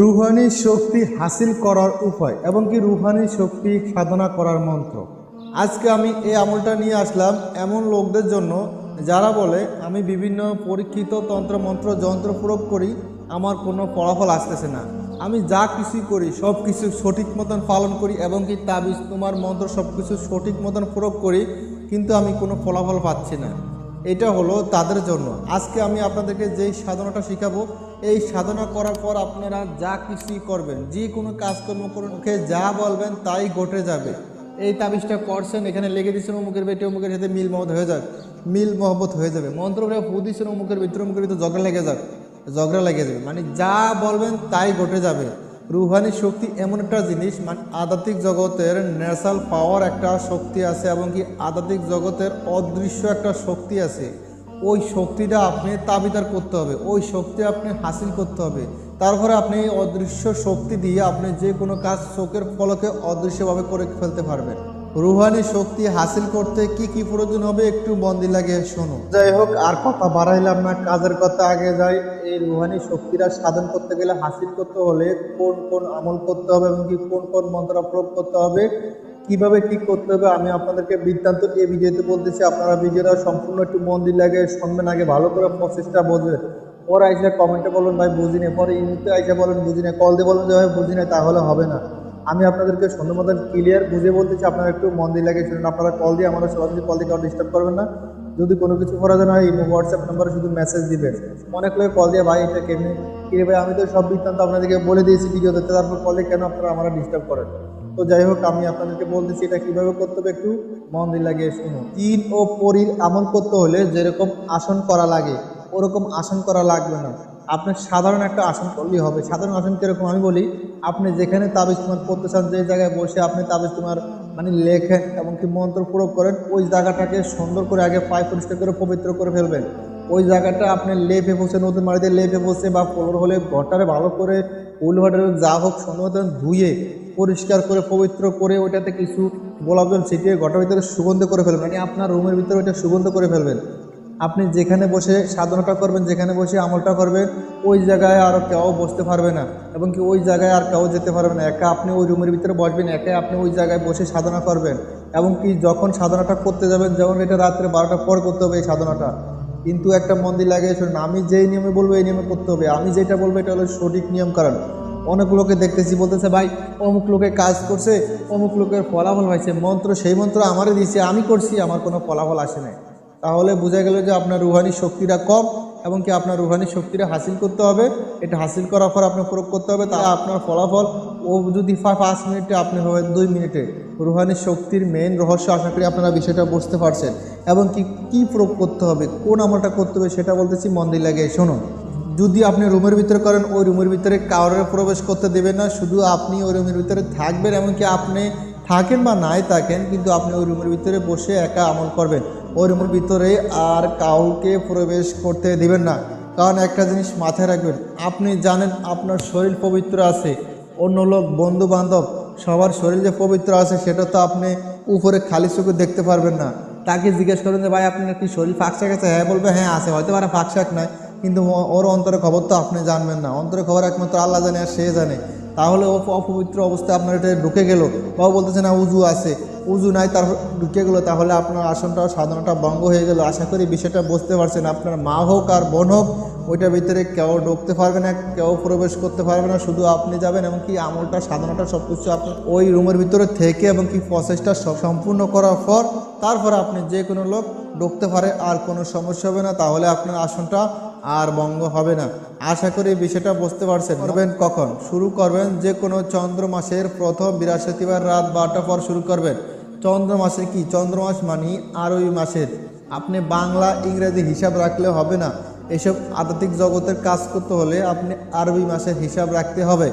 Rouhani শক্তি হাসিল করার উপায় এবং কি রুহানি শক্তি সাধনা করার মন্ত্র। আজকে আমি এই আমলটা নিয়ে আসলাম এমন লোকদের জন্য যারা বলে, আমি বিভিন্ন পরীক্ষিত তন্ত্র, মন্ত্র, যন্ত্র প্রয়োগ করি, আমার কোনো ফলাফল আসতেছে না। আমি যা কিছুই করি সব কিছু সঠিক মতন পালন করি এবং কি তাবিজ, তোমার মন্ত্র সব কিছু সঠিক মতন প্রয়োগ করি, কিন্তু আমি কোনো ফলাফল পাচ্ছি না। এটা হলো তাদের জন্য। আজকে আমি আপনাদেরকে যেই সাধনাটা শিখাবো, এই সাধনা করার পর আপনারা যা কিছুই করবেন, যে কোনো কাজকর্ম করুন, ওকে যা বলবেন তাই ঘটে যাবে। এই তাবিজটা করছেন এখানে লেগে দিচ্ছেন অমুকের বেটে, অমুকের সাথে মিল মহব্বত হয়ে যাক। মিল মহব্বত হয়ে যাবে। মন্ত্রটা ফু দিচ্ছেন অমুকের ভিতরে অমুকের ভিতরে ঝগড়া লেগে যাক। ঝগড়া লেগে যাবে। মানে যা বলবেন তাই ঘটে যাবে। রুহানি শক্তি এমন একটা জিনিস মানে আধ্যাত্মিক জগতের ন্যাচারাল পাওয়ার একটা শক্তি আছে এবং কি আধ্যাত্মিক জগতের অদৃশ্য একটা শক্তি আছে। ওই শক্তিটা আপনি তাবিদার করতে হবে, ওই শক্তি আপনি হাসিল করতে হবে। তারপরে আপনি অদৃশ্য শক্তি দিয়ে আপনি যে কোনো কাজ চোখের ফলকে অদৃশ্যভাবে করে ফেলতে পারবেন। রুহানি শক্তি হাসিল করতে কি কি প্রয়োজন হবে একটু বন্দি লাগে, শোনো। যাই হোক, আর কথা বাড়াইলাম না, কাজের কথা আগে যাই। এই রুহানি শক্তিটা সাধন করতে গেলে হাসিল করতে হলে কোন কোন আমল করতে হবে এবং কি কোন কোন মন্ত্র প্রয়োগ করতে হবে, কীভাবে কি করতে হবে, আমি আপনাদেরকে বৃত্তান্ত এই ভিডিওতে বলতেছি। আপনারা ভিডিওটা সম্পূর্ণ একটু মন্দির লাগে, শুনবেন আগে, ভালো করে প্রসেসটা বুঝবেন পরে আইসা কমেন্টে বলুন, ভাই বুঝি না পরে ইউনিটে আইসা বলেন বুঝি না কল দিয়ে বলুন যে, ভাই বুঝি না তাহলে হবে না। আমি আপনাদেরকে সুন্দর মতন ক্লিয়ার বুঝে বলতেছি আপনারা একটু মন দিয়ে লাগে শুনুন। আপনারা কল দিয়ে আমাদের সরাসরি কল দিয়ে ডিস্টার্ব করবেন না। যদি কোনো কিছু প্রয়োজন হয়, ইমো হোয়াটসঅ্যাপ নাম্বারে শুধু মেসেজ দিবেন অনেক লোক কল দিয়ে, ভাই, এটা কেমনি? কিরে ভাই, আমি তো সব বৃত্তান্ত আপনাদেরকে বলে দিয়েছি ভিডিও দেখতে তারপর কল দিয়ে কেন আপনারা আমরা ডিস্টার্ব করেন? তো যাই হোক, আমি আপনাদেরকে বলতেছি, এটা কীভাবে করতে হবে একটু মন দিয়ে লাগিয়ে শুনুন। তিন ও পরির আমল করতে হলে যেরকম আসন করা লাগে, ওরকম আসন করা লাগবে না। আপনি সাধারণ একটা আসন করলেই হবে। সাধারণ আসন কীরকম? আমি বলি, আপনি যেখানে তাবিজ তোমার করতে চান, যে জায়গায় বসে আপনি তাবিজ তোমার মানে লেখেন এবং কি মন্ত্র প্রয়োগ করেন, ওই জায়গাটাকে সুন্দর করে আগে পায়ে পরিষ্কার করে পবিত্র করে ফেলবেন। ওই জায়গাটা আপনি লেপে বসে নতুন বাড়িতে লেপে বসে বা ফ্লোর হলে ঘরটারে ভালো করে উল ঘটারে যা হোক সুন্দর ধুয়ে পরিষ্কার করে, পবিত্র করে ওইটাতে কিছু গোলাপ জল ছিটিয়ে ঘরটার ভিতরে সুগন্ধ করে ফেলবেন। মানে আপনার রুমের ভিতরে ওইটা সুগন্ধ করে ফেলবেন। আপনি যেখানে বসে সাধনাটা করবেন, যেখানে বসে আমলটা করবেন, ওই জায়গায় আর কেউ বসতে পারবে না। এবং কি ওই জায়গায় আর কেউ যেতে পারবে না। একা আপনি ওই রুমের ভিতরে বসবেন একা আপনি ওই জায়গায় বসে সাধনা করবেন। এবং কি যখন সাধনাটা করতে যাবেন, যেমন এটা রাত্রে বারোটার পর করতে হবে এই সাধনাটা। কিন্তু একটা মন্দির লাগিয়ে আমি যেই নিয়মে বলব, এই নিয়মে করতে হবে। আমি যেটা বলব, এটা হলো সঠিক নিয়ম। কারণ অনেক লোকে দেখতেছি বলতেছে, ভাই, অমুক লোকে কাজ করছে, অমুক লোকের ফলাফল হয়েছে। মন্ত্র, সেই মন্ত্র আমারই দিয়েছে, আমি করছি, আমার কোনো ফলাফল আসে নাই। তাহলে বোঝা গেল যে আপনার রুহানি শক্তিটা কম এবং কি আপনার রুহানি শক্তিটা হাসিল করতে হবে। এটা হাসিল করার পর আপনার প্রয়োগ করতে হবে। তাহলে আপনার ফলাফল, ও যদি পাঁচ মিনিটে আপনি হবেন দুই মিনিটে। রুহানি শক্তির মেন রহস্য আশা করি আপনারা বিষয়টা বুঝতে পারছেন। এবং কি, কী প্রয়োগ করতে হবে, কোন আমলটা করতে হবে সেটা বলতেছি মন্দির লাগে শুনুন যদি আপনি রুমের ভিতরে করেন, ওই রুমের ভিতরে কারোর প্রবেশ করতে দেবেন না। শুধু আপনি ওই রুমের ভিতরে থাকবেন, এমনকি আপনি থাকেন বা নাই থাকেন, কিন্তু আপনি ওই রুমের ভিতরে বসে একা আমল করবেন। ওই রুমের ভিতরে আর কাউকে প্রবেশ করতে দিবেন না। কারণ একটা জিনিস মাথায় রাখবেন, আপনি জানেন আপনার শরীর পবিত্র আছে, অন্য লোক বন্ধু বান্ধব সবার শরীর যে পবিত্র আছে, সেটা তো আপনি উপরে খালি চোখে দেখতে পারবেন না। তাকে জিজ্ঞেস করেন যে, ভাই, আপনার কি শরীর ফাঁকশাক আছে? হ্যাঁ বলবে হ্যাঁ আছে। হয়তো পারে ফাঁকশাক নয়, কিন্তু ওর অন্তরে খবর তো আপনি জানবেন না। অন্তরে খবর একমাত্র আল্লাহ জানে আর সে জানে। তাহলে ও অপবিত্র অবস্থায় আপনার এটা ঢুকে গেল। ও বলতেছে, না, উজু আছে। উজু নাই তারপর ঢুকে গেলো, তাহলে আপনার আসনটা, সাধনাটা ভঙ্গ হয়ে গেল। আশা করি বিষয়টা বুঝতে পারছেন। আপনার মা হোক আর বোন হোক ওইটার ভিতরে কেউ ঢুকতে পারবে না, কেউ প্রবেশ করতে পারবে না, শুধু আপনি যাবেন এবং কি আমলটা, সাধনাটা সব কিছু আপনি ওই রুমের ভিতরে থেকে এবং কি প্রসেসটা সম্পূর্ণ করার পর, তারপর আপনি যে কোনো লোক ঢুকতে পারে, আর কোনো সমস্যা হবে না, তাহলে আপনার আসনটা আর ভঙ্গ হবে না। আশা করি বিষয়টা বুঝতে পারছেন। করবেন কখন? শুরু করবেন যে কোনো চন্দ্র মাসের প্রথম বৃহস্পতিবার রাত বারোটা পর শুরু করবেন। চন্দ্র মাসে কি? চন্দ্র মাস মানে আরবি মাসের। আপনি বাংলা, ইংরেজি হিসাব রাখলে হবে না। এসব আধ্যাত্মিক জগতের কাজ করতে হলে আপনি আরবি মাসের হিসাব রাখতে হবে।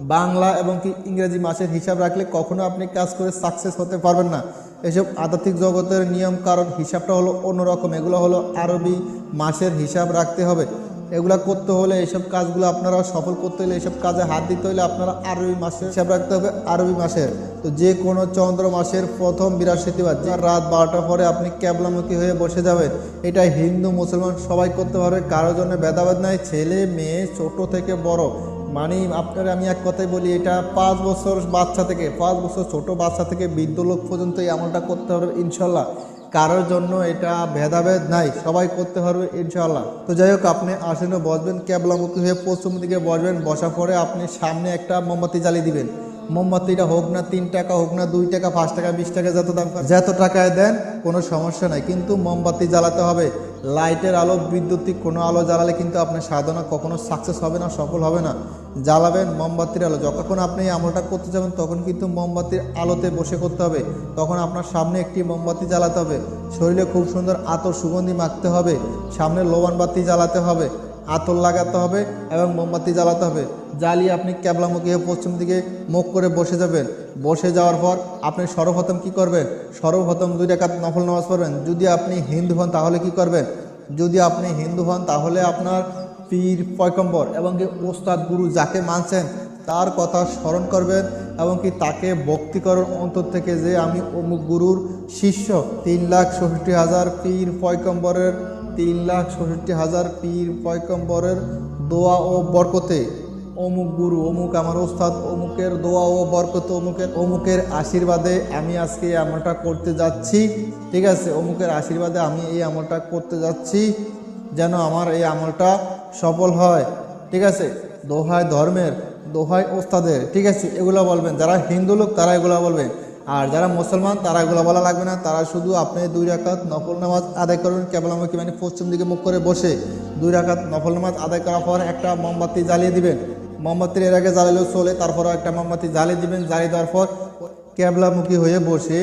বাংলা এবং কি ইংরেজি মাসের হিসাব রাখলে কখনো আপনি কাজ করে সাকসেস হতে পারবেন না। এসব আধ্যাত্মিক জগতের নিয়ম কারণ হিসাবটা হলো অন্যরকম। এগুলো হলো আরবি মাসের হিসাব রাখতে হবে। এগুলা করতে হলে এইসব কাজগুলো আপনারা সফল করতে হলে এইসব কাজে হাত দিতে হলে আপনারা আরবি মাসের হিসাব রাখতে হবে আরবি মাসের তো যে কোনো চন্দ্র মাসের প্রথম বৃহস্পতিবার যে রাত বারোটার পরে আপনি ক্যাবলামুখী হয়ে বসে যাবেন, এটা হিন্দু, মুসলমান সবাই করতে পারবে, কারোর জন্য ভেদাভেদ নাই, ছেলে, মেয়ে, ছোট থেকে বড়। মানে আপনারা, আমি এক কথাই বলি, এটা পাঁচ বছর বাচ্চা থেকে, পাঁচ বছর ছোট বাচ্চা থেকে বৃদ্ধ লোক পর্যন্ত এই আমলটা করতে হবে ইনশাল্লাহ। কারোর জন্য এটা ভেদাভেদ নাই, সবাই করতে পারবে ইনশাল্লাহ তো যাই হোক, আপনি আসেনে বসবেন ক্যাবলামুখী হয়ে পশ্চিম দিকে বসবেন, বসার পরে আপনি সামনে একটা মোমবাতি জ্বালিয়ে দিবেন। মোমবাতিটা হোক না তিন টাকা, হোক না দুই টাকা, পাঁচ টাকা, বিশ টাকা, যত দাম যত টাকায় দেন, কোনো সমস্যা নাই। কিন্তু মোমবাতি জ্বালাতে হবে। লাইটের আলো, বিদ্যুতিক কোনো আলো জ্বালালে কিন্তু আপনার সাধনা কখনো সাকসেস হবে না, সফল হবে না। জ্বালাবেন মোমবাতির আলো। যখন আপনি আমলটা করতে যাবেন, তখন কিন্তু মোমবাতির আলোতে বসে করতে হবে। তখন আপনার সামনে একটি মোমবাতি জ্বালাতে হবে। শরীরে খুব সুন্দর আতর সুগন্ধি মাখতে হবে। সামনে লোবান বাতি জ্বালাতে হবে। আতর লাগাতে হবে এবং মোমবাতি জ্বালাতে হবে। জ্বালিয়ে আপনি ক্যাবলামুখী হয়ে পশ্চিম দিকে মুখ করে বসে যাবেন। বসে যাওয়ার পর আপনি সর্বপ্রথম কি করবেন? সর্বপ্রথম দুই রেখাত নফল নামাজ পড়বেন। যদি আপনি হিন্দু হন তাহলে কি করবেন? যদি আপনি হিন্দু হন তাহলে আপনার পীর পয়কম্বর এবং কি ওস্তাদ গুরু যাকে মানছেন তার কথা স্মরণ করবেন এবং কি তাকে ভক্তি করার অন্তর থেকে যে আমি অমুক গুরুর শিষ্য, তিন লাখ ষষ্ঠি হাজার পীর পয়কম্বরের তিন লাখ ষষ্ঠি হাজার পীর পয়কম্বরের দোয়া ও বরকতে অমুক গুরু, অমুক আমার ওস্তাদ, অমুকের দোয়া ও বরকত, অমুকের অমুকের আশীর্বাদে আমি আজকে এই আমলটা করতে যাচ্ছি। ঠিক আছে? অমুকের আশীর্বাদে আমি এই আমলটা করতে যাচ্ছি যেন আমার এই আমলটা সফল হয়। ঠিক আছে? দোহায় ধর্মের দোহায় ওস্তাদের। ঠিক আছে? এগুলো বলবেন। যারা হিন্দু লোক, তারা এগুলো বলবেন। আর যারা মুসলমান, তারা এগুলো বলা লাগবে না। তারা শুধু আপনি দুই রাকাত নফল নামাজ আদায় করবেন কেবল আমাকে মানে পশ্চিম দিকে মুখ করে বসে দুই রাকাত নফল নামাজ আদায় করার পর একটা মোমবাতি জ্বালিয়ে দিবেন। মোমবাতির এর আগে জ্বালালেও চলে তারপরে একটা মোমবাতি জ্বালিয়ে দিবেন জ্বালিয়ে দেওয়ার পর ক্যাবলামুখী হয়ে বসে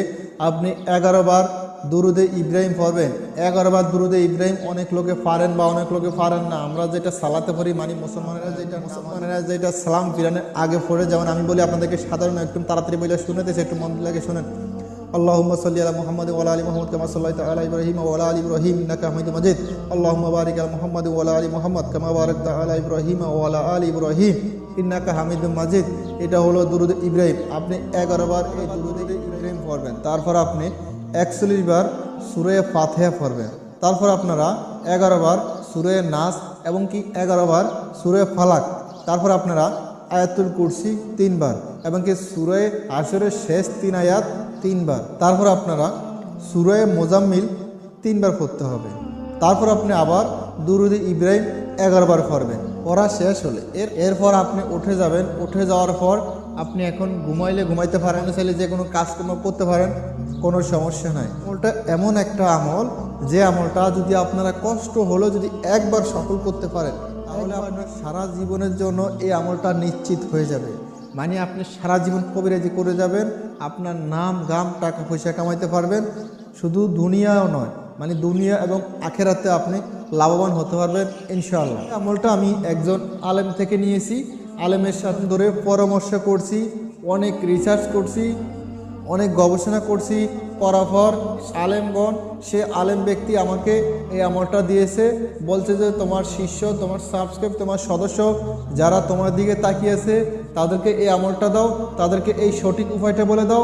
আপনি এগারো বার দুরুদে ইব্রাহিম পড়বেন। এগারো বার দুরুদে ইব্রাহিম অনেক লোকে পারেন বা অনেক লোকে পারেন না। আমরা যেটা সালাতে পারি মানে মুসলমানেরা যেটা মুসলমানেরা যেটা সালাম ফিরানের আগে পড়ে যেমন আমি বলি আপনাদেরকে সাধারণ একটু তাড়াতাড়ি বলে শুনে দিয়েছে, একটু মন লাগে শোনেন। আল্লাহম্মা সাল্লি আলা মোহাম্মদ ওয়ালা আলী মোহাম্মদ কামা সাল্লাহ আলা ইব্রাহিম ওয়ালা আলী ইব্রাহিম হামিদ মজিদ আল্লাহম্মা বারিক আল মোহাম্মদ ওয়ালা আলী মোহাম্মদ কামা বারক আলা ইব্রাহিম ওয়ালা আলী ইব্রাহিম ইন্নাকা হামিদ মাজিদ এটা হলো দুরুদ ইব্রাহিম। আপনি এগারোবার এই দুরুদ ইব্রাহিম পড়বেন। তারপর আপনি একচল্লিশ বার সুরে ফাতেহা পড়বেন। তারপর আপনারা এগারোবার সুরে নাস এবং কি এগারোবার সুরে ফালাক। তারপর আপনারা আয়াতুল কুরসি তিনবার এবং কি সুরে আসরের শেষ তিন আয়াত তিনবার। তারপর আপনারা সুরে মোজাম্মিল তিনবার পড়তে হবে। তারপর আপনি আবার দুরুদি ইব্রাহিম এগারো বার করবেন পড়া শেষ হলে এর এরপর আপনি উঠে যাবেন। উঠে যাওয়ার পর আপনি এখন ঘুমাইলে ঘুমাইতে পারেন চাইলে যে কোনো কাজকর্ম করতে পারেন, কোনো সমস্যা নাই। আমলটা এমন একটা আমল, যে আমলটা যদি আপনারা কষ্ট হলেও যদি একবার সফল করতে পারেন, তাহলে আপনার সারা জীবনের জন্য এই আমলটা নিশ্চিত হয়ে যাবে। মানে আপনি সারা জীবন কবিরাজি করে যাবেন আপনার নাম, গাম, টাকা, পয়সা কামাইতে পারবেন। শুধু দুনিয়াও নয় মানে দুনিয়া এবং আখেরাতে আপনি লাভবান হতে পারবেন ইনশাল্লাহ আমলটা আমি একজন আলেম থেকে নিয়েছি। আলেমের সাথে ধরে পরামর্শ করছি, অনেক রিসার্চ করছি, অনেক গবেষণা করছি করার পর আলেমগণ, সে আলেম ব্যক্তি আমাকে এই আমলটা দিয়েছে। বলছে যে, তোমার শিষ্য, তোমার সাবস্ক্রাইব, তোমার সদস্য যারা তোমার দিকে তাকিয়েছে তাদেরকে এই আমলটা দাও, তাদেরকে এই সঠিক উপায়টা বলে দাও।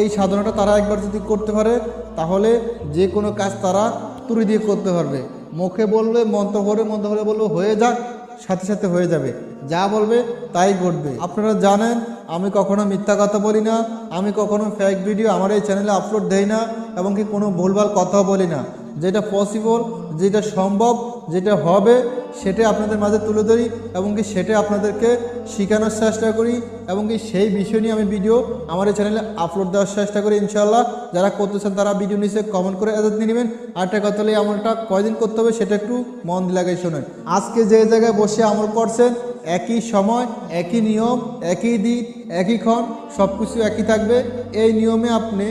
এই সাধনাটা তারা একবার যদি করতে পারে, তাহলে যে কোনো কাজ তারা তুড়ি দিয়ে করতে পারবে। মুখে বলবে মন্ত্র করে মন্ত্র করে বলবে হয়ে যাক। সাথে সাথে হয়ে যাবে। যা বলবে তাই ঘটবে। আপনারা জানেন, আমি কখনো মিথ্যা কথা বলি না, আমি কখনো ফেক ভিডিও আমার এই চ্যানেলে আপলোড দেই না, এবং কি কোনো ভুলভাল কথাও বলি না। যেটা পসিবল যেটা সম্ভব, যেটা হবে সেটা আপনাদের মাঝে তুলে ধরি এবং কি সেটা আপনাদেরকে শেখানোর চেষ্টা করি এবং কি সেই বিষয় নিয়ে আমি ভিডিও আমার এই চ্যানেলে আপলোড দেওয়ার চেষ্টা করি ইনশাল্লাহ যারা করতেছেন তারা ভিডিও নিচে কমেন্ট করে এদের নিয়ে নেবেন। আরেকটা কথা হলে আমলটা কয়দিন করতে হবে সেটা একটু মন লাগাই শোনেন। আজকে যে জায়গায় বসে আমল করছেন, একই সময়, একই নিয়ম, একই দিন, একই ক্ষণ সব কিছু একই থাকবে। এই নিয়মে আপনি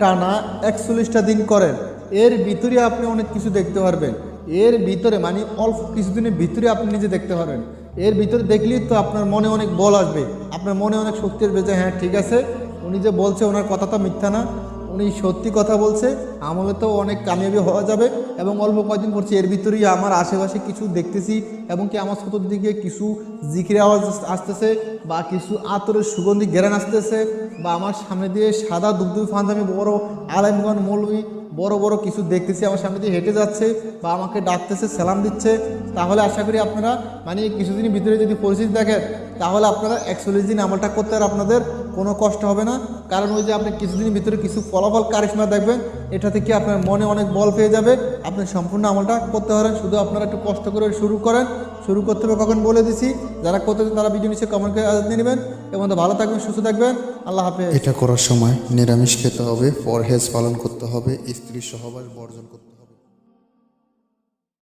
টানা একচল্লিশটা দিন করেন। এর ভিতরে আপনি অনেক কিছু দেখতে পারবেন। এর ভিতরে মানে অল্প কিছুদিনের ভিতরে আপনি নিজে দেখতে পারবেন। এর ভিতরে দেখলেই তো আপনার মনে অনেক বল আসবে। আপনার মনে অনেক শক্তি আসবে যে হ্যাঁ ঠিক আছে, উনি যে বলছে ওনার কথা তো মিথ্যা না। উনি সত্যি কথা বলছে আমলে তো অনেক কামিয়াবি হওয়া যাবে এবং অল্প কয়েকদিন পড়ছি, এর ভিতরেই আমার আশেপাশে কিছু দেখতেছি এবং কি আমার ছোটোর দিকে কিছু জিকির আওয়াজ আসতেছে বা কিছু আতরের সুগন্ধি ঘেরান আসতেছে বা আমার সামনে দিয়ে সাদা দুবদুবি ফান্দামি বড় আলেমগন মৌলবি বড় বড় কিছু দেখতেছি, আমার সামনে দিয়ে হেঁটে যাচ্ছে বা আমাকে ডাকতেছে, সালাম দিচ্ছে। তাহলে আশা করি আপনারা মানে কিছুদিনের ভিতরে যদি পরিস্থিতি দেখেন, তাহলে আপনারা একচল্লিশ দিন আমলটা করতে আর আপনাদের কোনো কষ্ট হবে না। কারণ ওই যে আপনি কিছুদিনের ভিতরে কিছু ফলাফল, কারিশমা দেখবেন এটা থেকে আপনার মনে অনেক বল পেয়ে যাবে। আপনি সম্পূর্ণ আমলটা করতে পারেন। শুধু আপনারা একটু কষ্ট করে শুরু করেন। শুরু করতে হবে কখন বলে দিছি। যারা করতে তারা ভিডিও নিচে কমেন্ট করে আজাদ নেবেন। এবং ভালো থাকবেন, সুস্থ থাকবেন। আল্লাহ হাফেজ। এটা করার সময় নিরামিষ খেতে হবে, পরহেজ পালন করতে হবে, স্ত্রী সহবাস বর্জন করতে হবে।